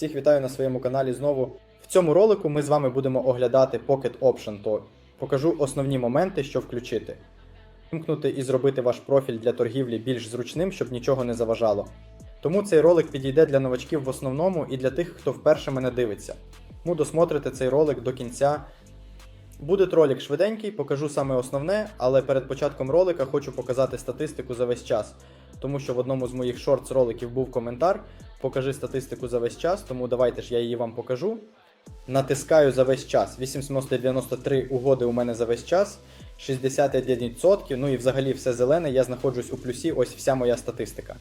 Всіх вітаю на своєму каналі знову. В цьому ролику ми з вами будемо оглядати Pocket Option, то покажу основні моменти, що включити. Вимкнути і зробити ваш профіль для торгівлі більш зручним, щоб нічого не заважало. Тому цей ролик підійде для новачків в основному і для тих, хто вперше мене дивиться. Тому досмотрите цей ролик до кінця. Буде ролик швиденький, покажу саме основне, але перед початком ролика хочу показати статистику за весь час. Тому що в одному з моїх шортс роликів був коментар. Покажи статистику за весь час, тому давайте ж я її вам покажу. Натискаю за весь час. 893 угоди у мене за весь час, 61%, ну і взагалі все зелене, я знаходжусь у плюсі, ось вся моя статистика.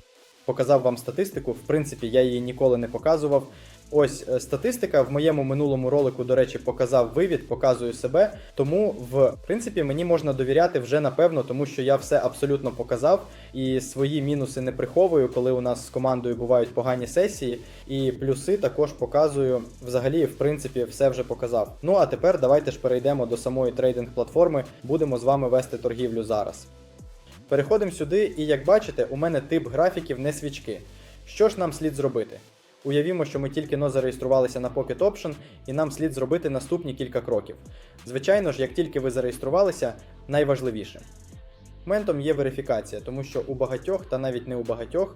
Показав вам статистику, в принципі, я її ніколи не показував. Ось е, статистика в моєму минулому ролику, до речі, показав вивід, показую себе. Тому, в принципі, мені можна довіряти вже напевно, тому що я все абсолютно показав і свої мінуси не приховую, коли у нас з командою бувають погані сесії. І плюси також показую. Взагалі, в принципі, все вже показав. Ну а тепер давайте ж перейдемо до самої трейдинг платформи. Будемо з вами вести торгівлю зараз. Переходимо сюди, і як бачите, у мене тип графіків не свічки. Що ж нам слід зробити? Уявімо, що ми тільки но зареєструвалися на Pocket Option, і нам слід зробити наступні кілька кроків. Звичайно ж, як тільки ви зареєструвалися, найважливіше. Моментом є верифікація, тому що у багатьох, та навіть не у багатьох,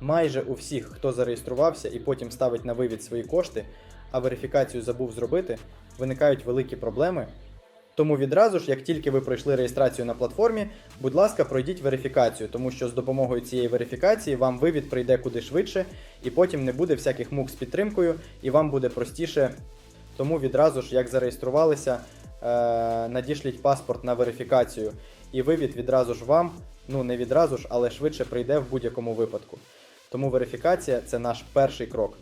майже у всіх, хто зареєструвався і потім ставить на вивід свої кошти, а верифікацію забув зробити, виникають великі проблеми. Тому відразу ж, як тільки ви пройшли реєстрацію на платформі, будь ласка, пройдіть верифікацію, тому що з допомогою цієї верифікації вам вивід прийде куди швидше, і потім не буде всяких мук з підтримкою, і вам буде простіше. Тому відразу ж, як зареєструвалися, е- надішліть паспорт на верифікацію, і вивід відразу ж вам, ну не відразу ж, але швидше прийде в будь-якому випадку. Тому верифікація це наш перший крок.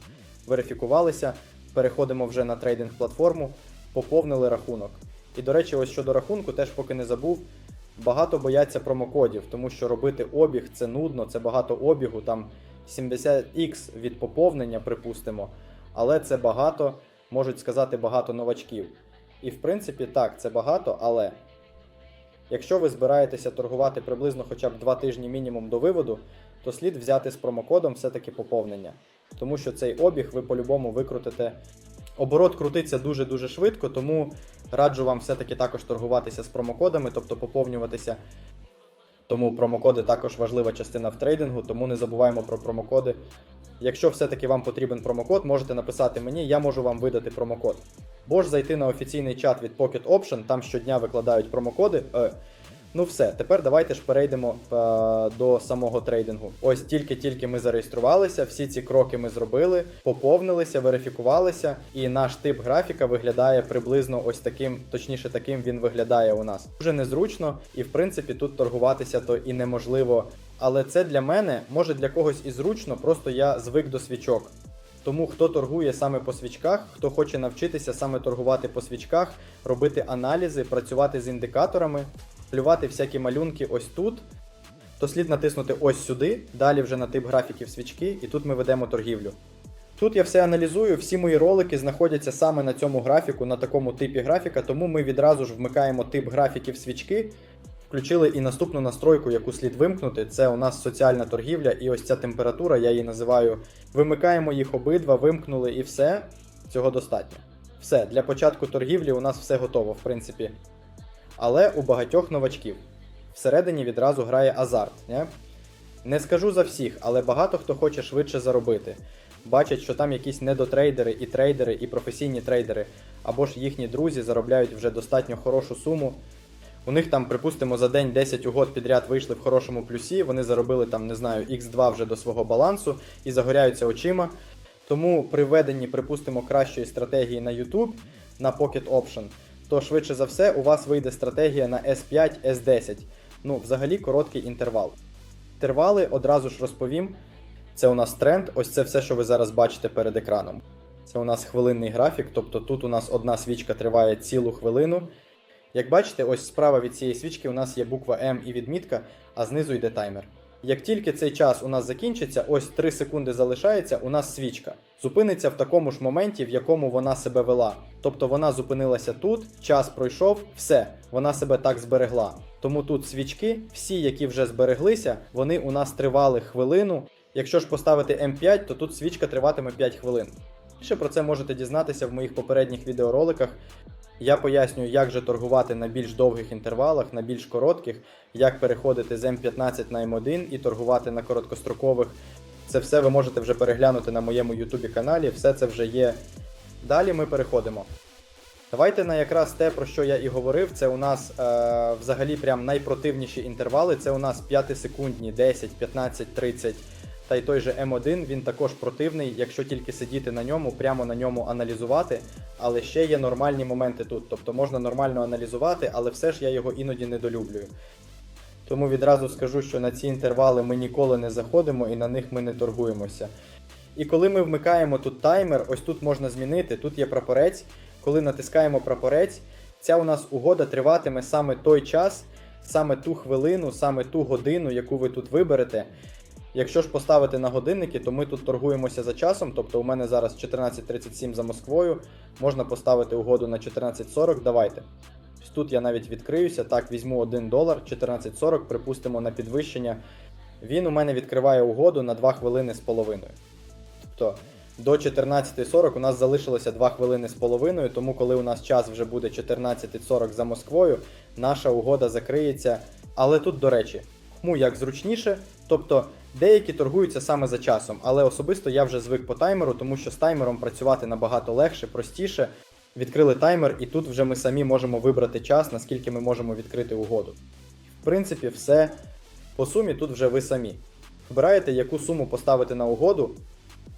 Верифікувалися, переходимо вже на трейдинг платформу, поповнили рахунок. І до речі, ось щодо рахунку, теж поки не забув. Багато бояться промокодів, тому що робити обіг це нудно, це багато обігу, там 70x від поповнення, припустимо. Але це багато, можуть сказати, багато новачків. І в принципі, так, це багато, але якщо ви збираєтеся торгувати приблизно хоча б 2 тижні мінімум до виводу, то слід взяти з промокодом все-таки поповнення. Тому що цей обіг ви по-любому викрутите. Оборот крутиться дуже-дуже швидко, тому раджу вам все-таки також торгуватися з промокодами, тобто поповнюватися. Тому промокоди також важлива частина в трейдингу, тому не забуваємо про промокоди. Якщо все-таки вам потрібен промокод, можете написати мені, я можу вам видати промокод. Бо ж зайти на офіційний чат від Pocket Option, там щодня викладають промокоди. Е, ну все, тепер давайте ж перейдемо е, до самого трейдингу. Ось тільки-тільки ми зареєструвалися, всі ці кроки ми зробили, поповнилися, верифікувалися, і наш тип графіка виглядає приблизно ось таким, точніше, таким він виглядає у нас. Дуже незручно, і в принципі тут торгуватися то і неможливо. Але це для мене, може для когось і зручно, просто я звик до свічок. Тому хто торгує саме по свічках, хто хоче навчитися саме торгувати по свічках, робити аналізи, працювати з індикаторами, плювати всякі малюнки ось тут, то слід натиснути ось сюди, далі вже на тип графіків свічки, і тут ми ведемо торгівлю. Тут я все аналізую, всі мої ролики знаходяться саме на цьому графіку, на такому типі графіка, тому ми відразу ж вмикаємо тип графіків свічки. Включили і наступну настройку, яку слід вимкнути. Це у нас соціальна торгівля, і ось ця температура, я її називаю. Вимикаємо їх обидва, вимкнули і все. Цього достатньо. Все, для початку торгівлі у нас все готово, в принципі. Але у багатьох новачків всередині відразу грає азарт. Не? не скажу за всіх, але багато хто хоче швидше заробити. Бачать, що там якісь недотрейдери і трейдери, і професійні трейдери, або ж їхні друзі заробляють вже достатньо хорошу суму. У них там, припустимо, за день 10 угод підряд вийшли в хорошому плюсі, вони заробили там, не знаю, X2 вже до свого балансу і загоряються очима. Тому при введенні, припустимо, кращої стратегії на YouTube на Pocket Option, то швидше за все у вас вийде стратегія на S5, S10. Ну, взагалі короткий інтервал. Інтервали одразу ж розповім. Це у нас тренд, ось це все, що ви зараз бачите перед екраном. Це у нас хвилинний графік, тобто тут у нас одна свічка триває цілу хвилину. Як бачите, ось справа від цієї свічки у нас є буква М і відмітка, а знизу йде таймер. Як тільки цей час у нас закінчиться, ось 3 секунди залишається, у нас свічка. Зупиниться в такому ж моменті, в якому вона себе вела. Тобто вона зупинилася тут, час пройшов, все, вона себе так зберегла. Тому тут свічки, всі, які вже збереглися, вони у нас тривали хвилину. Якщо ж поставити М5, то тут свічка триватиме 5 хвилин. Більше про це можете дізнатися в моїх попередніх відеороликах. Я пояснюю, як же торгувати на більш довгих інтервалах, на більш коротких, як переходити з М15 на М1 і торгувати на короткострокових. Це все ви можете вже переглянути на моєму YouTube каналі, все це вже є. Далі ми переходимо. Давайте на якраз те, про що я і говорив, це у нас е, взагалі прям найпротивніші інтервали. Це у нас 5 секундні, 10, 15, 30. Та й той же М1, він також противний, якщо тільки сидіти на ньому, прямо на ньому аналізувати. Але ще є нормальні моменти тут. Тобто можна нормально аналізувати, але все ж я його іноді недолюблюю. Тому відразу скажу, що на ці інтервали ми ніколи не заходимо і на них ми не торгуємося. І коли ми вмикаємо тут таймер, ось тут можна змінити, тут є прапорець. Коли натискаємо прапорець, ця у нас угода триватиме саме той час, саме ту хвилину, саме ту годину, яку ви тут виберете. Якщо ж поставити на годинники, то ми тут торгуємося за часом, тобто у мене зараз 14.37 за Москвою, можна поставити угоду на 14.40, давайте. Тут я навіть відкриюся, так, візьму 1 долар, 14.40, припустимо на підвищення. Він у мене відкриває угоду на 2 хвилини з половиною. Тобто до 14.40 у нас залишилося 2 хвилини з половиною, тому коли у нас час вже буде 14.40 за Москвою, наша угода закриється. Але тут, до речі, кому як зручніше, тобто деякі торгуються саме за часом, але особисто я вже звик по таймеру, тому що з таймером працювати набагато легше, простіше. Відкрили таймер, і тут вже ми самі можемо вибрати час, наскільки ми можемо відкрити угоду. В принципі, все по сумі тут вже ви самі. Вибираєте, яку суму поставити на угоду.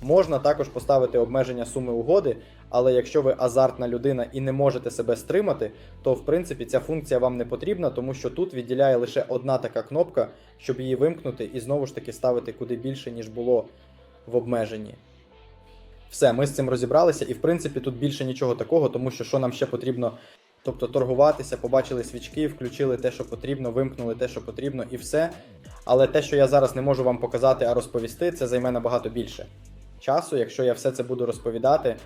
Можна також поставити обмеження суми угоди, але якщо ви азартна людина і не можете себе стримати, то в принципі ця функція вам не потрібна, тому що тут відділяє лише одна така кнопка, щоб її вимкнути і знову ж таки ставити куди більше, ніж було в обмеженні. Все, ми з цим розібралися, і в принципі тут більше нічого такого, тому що що нам ще потрібно, тобто торгуватися, побачили свічки, включили те, що потрібно, вимкнули те, що потрібно, і все. Але те, що я зараз не можу вам показати, а розповісти, це займе набагато більше часу, якщо я все це буду розповідати.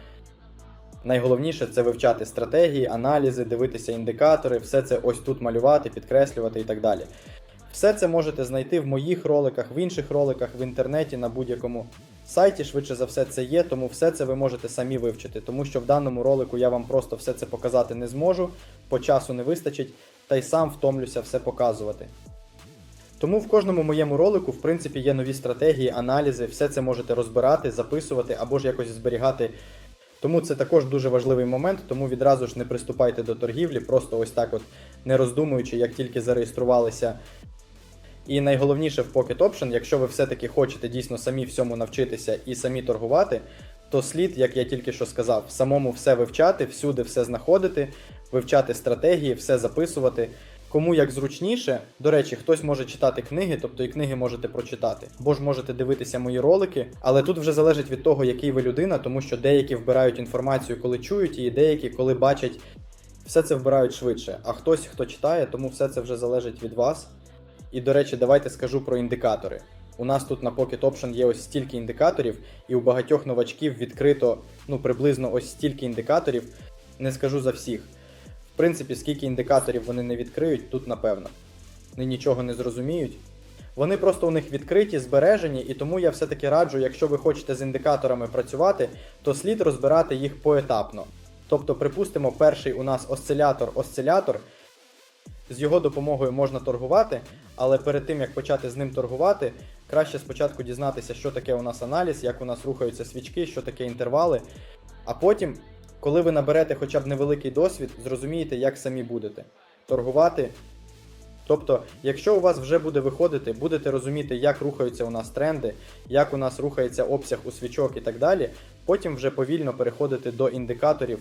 Найголовніше це вивчати стратегії, аналізи, дивитися індикатори, все це ось тут малювати, підкреслювати і так далі. Все це можете знайти в моїх роликах, в інших роликах, в інтернеті, на будь-якому сайті, швидше за все, це є, тому все це ви можете самі вивчити, тому що в даному ролику я вам просто все це показати не зможу, по часу не вистачить, та й сам втомлюся все показувати. Тому в кожному моєму ролику, в принципі, є нові стратегії, аналізи, все це можете розбирати, записувати або ж якось зберігати. Тому це також дуже важливий момент, тому відразу ж не приступайте до торгівлі, просто ось так от не роздумуючи, як тільки зареєструвалися. І найголовніше в Pocket Option, якщо ви все-таки хочете дійсно самі всьому навчитися і самі торгувати, то слід, як я тільки що сказав, самому все вивчати, всюди все знаходити, вивчати стратегії, все записувати. Кому як зручніше, до речі, хтось може читати книги, тобто і книги можете прочитати, бо ж можете дивитися мої ролики, але тут вже залежить від того, який ви людина, тому що деякі вбирають інформацію, коли чують її, деякі, коли бачать, все це вбирають швидше. А хтось, хто читає, тому все це вже залежить від вас. І до речі, давайте скажу про індикатори. У нас тут на Pocket Option є ось стільки індикаторів, і у багатьох новачків відкрито ну приблизно ось стільки індикаторів. Не скажу за всіх. Принципі, скільки індикаторів вони не відкриють, тут напевно. Вони нічого не зрозуміють. Вони просто у них відкриті, збережені, і тому я все-таки раджу, якщо ви хочете з індикаторами працювати, то слід розбирати їх поетапно. Тобто, припустимо, перший у нас осцилятор-осцилятор. З його допомогою можна торгувати, але перед тим як почати з ним торгувати, краще спочатку дізнатися, що таке у нас аналіз, як у нас рухаються свічки, що таке інтервали. А потім, коли ви наберете хоча б невеликий досвід, зрозумієте, як самі будете торгувати. Тобто, якщо у вас вже буде виходити, будете розуміти, як рухаються у нас тренди, як у нас рухається обсяг у свічок і так далі, потім вже повільно переходити до індикаторів.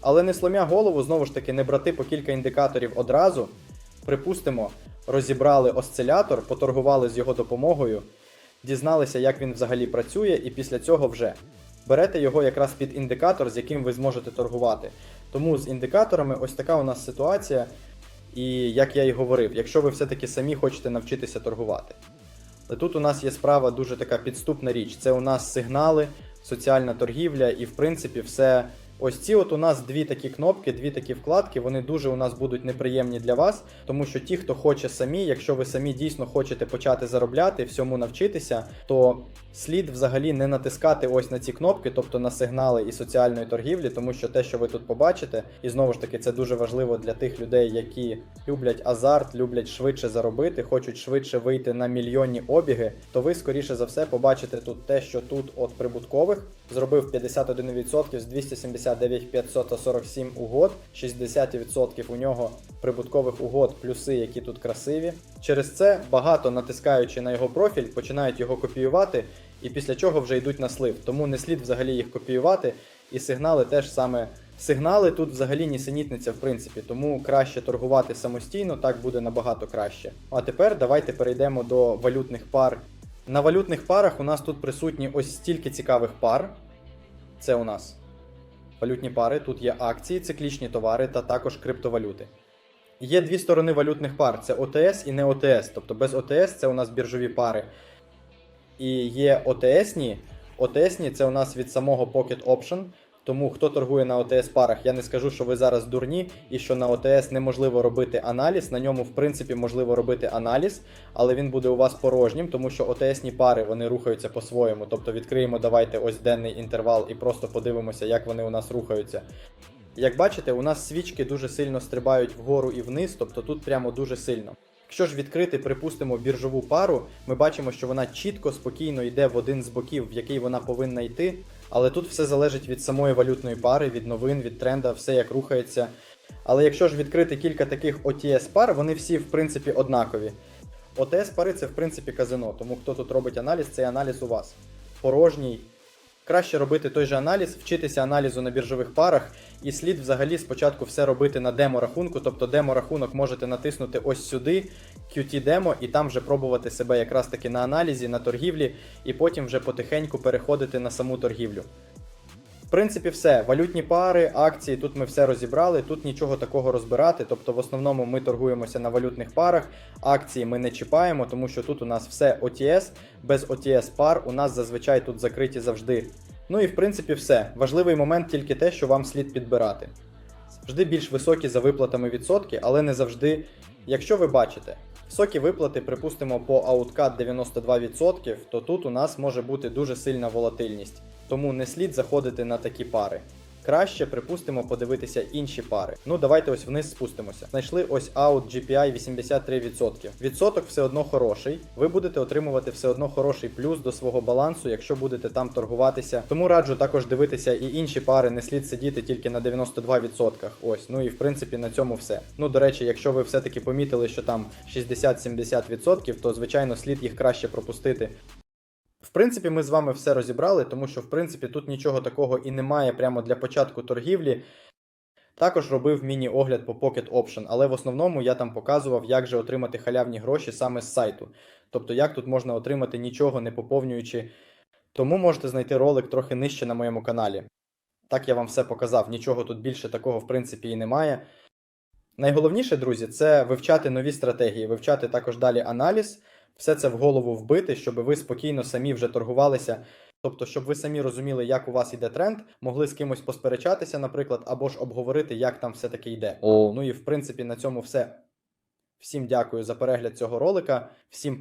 Але не сломя голову, знову ж таки, не брати по кілька індикаторів одразу. Припустимо, розібрали осцилятор, поторгували з його допомогою, дізналися, як він взагалі працює, і після цього вже берете його якраз під індикатор, з яким ви зможете торгувати. Тому з індикаторами ось така у нас ситуація. І як я і говорив, якщо ви все-таки самі хочете навчитися торгувати. Але тут у нас є справа дуже така підступна річ. Це у нас сигнали, соціальна торгівля, і в принципі все Ось ці от у нас дві такі кнопки, дві такі вкладки, вони дуже у нас будуть неприємні для вас, тому що ті, хто хоче самі, якщо ви самі дійсно хочете почати заробляти, всьому навчитися, то слід взагалі не натискати ось на ці кнопки, тобто на сигнали і соціальної торгівлі, тому що те, що ви тут побачите, і знову ж таки це дуже важливо для тих людей, які люблять азарт, люблять швидше заробити, хочуть швидше вийти на мільйонні обіги, то ви скоріше за все побачите тут те, що тут от прибуткових зробив 51% з 279 547 угод, 60% у нього прибуткових угод, плюси, які тут красиві. Через це багато натискаючи на його профіль, починають його копіювати, і після чого вже йдуть на слив. Тому не слід взагалі їх копіювати, і сигнали теж саме. Сигнали тут взагалі нісенітниця, в принципі, тому краще торгувати самостійно, так буде набагато краще. А тепер давайте перейдемо до валютних пар. На валютних парах у нас тут присутні ось стільки цікавих пар. Це у нас валютні пари, тут є акції, циклічні товари та також криптовалюти. Є дві сторони валютних пар: це ОТС і не ОТС. Тобто без ОТС це у нас біржові пари. І є ОТСні. ОТСні це у нас від самого Pocket Option. Тому хто торгує на ОТС парах, я не скажу, що ви зараз дурні і що на ОТС неможливо робити аналіз. На ньому, в принципі, можливо робити аналіз, але він буде у вас порожнім, тому що ОТСні пари вони рухаються по-своєму. Тобто відкриємо давайте ось денний інтервал і просто подивимося, як вони у нас рухаються. Як бачите, у нас свічки дуже сильно стрибають вгору і вниз, тобто тут прямо дуже сильно. Якщо ж відкрити, припустимо, біржову пару, ми бачимо, що вона чітко, спокійно йде в один з боків, в який вона повинна йти. Але тут все залежить від самої валютної пари, від новин, від тренда, все як рухається. Але якщо ж відкрити кілька таких OTS пар, вони всі в принципі однакові. OTS пари це в принципі казино, тому хто тут робить аналіз, цей аналіз у вас. Порожній. Краще робити той же аналіз, вчитися аналізу на біржових парах, і слід взагалі спочатку все робити на демо-рахунку. Тобто демо-рахунок можете натиснути ось сюди, QT-демо, і там вже пробувати себе якраз таки на аналізі, на торгівлі, і потім вже потихеньку переходити на саму торгівлю. Принципі, все. Валютні пари, акції, тут ми все розібрали, тут нічого такого розбирати. Тобто, в основному ми торгуємося на валютних парах, акції ми не чіпаємо, тому що тут у нас все OTS, без OTS пар у нас зазвичай тут закриті завжди. Ну і в принципі все. Важливий момент тільки те, що вам слід підбирати. Завжди більш високі за виплатами відсотки, але не завжди. Якщо ви бачите, високі виплати, припустимо, по ауткат 92%, то тут у нас може бути дуже сильна волатильність. Тому не слід заходити на такі пари. Краще, припустимо, подивитися інші пари. Ну, давайте ось вниз спустимося. Знайшли ось аут GPI 83%. Відсоток все одно хороший. Ви будете отримувати все одно хороший плюс до свого балансу, якщо будете там торгуватися. Тому раджу також дивитися і інші пари, не слід сидіти тільки на 92%. Ось, ну і в принципі на цьому все. Ну, до речі, якщо ви все-таки помітили, що там 60-70%, то звичайно слід їх краще пропустити. В принципі, ми з вами все розібрали, тому що в принципі тут нічого такого і немає прямо для початку торгівлі. Також робив міні-огляд по Pocket Option, але в основному я там показував, як же отримати халявні гроші саме з сайту. Тобто, як тут можна отримати нічого не поповнюючи. Тому можете знайти ролик трохи нижче на моєму каналі. Так я вам все показав, нічого тут більше такого в принципі і немає. Найголовніше, друзі, це вивчати нові стратегії, вивчати також далі аналіз, все це в голову вбити, щоб ви спокійно самі вже торгувалися. Тобто, щоб ви самі розуміли, як у вас йде тренд, могли з кимось посперечатися, наприклад, або ж обговорити, як там все-таки йде. Ну і в принципі на цьому все. Всім дякую за перегляд цього ролика. Всім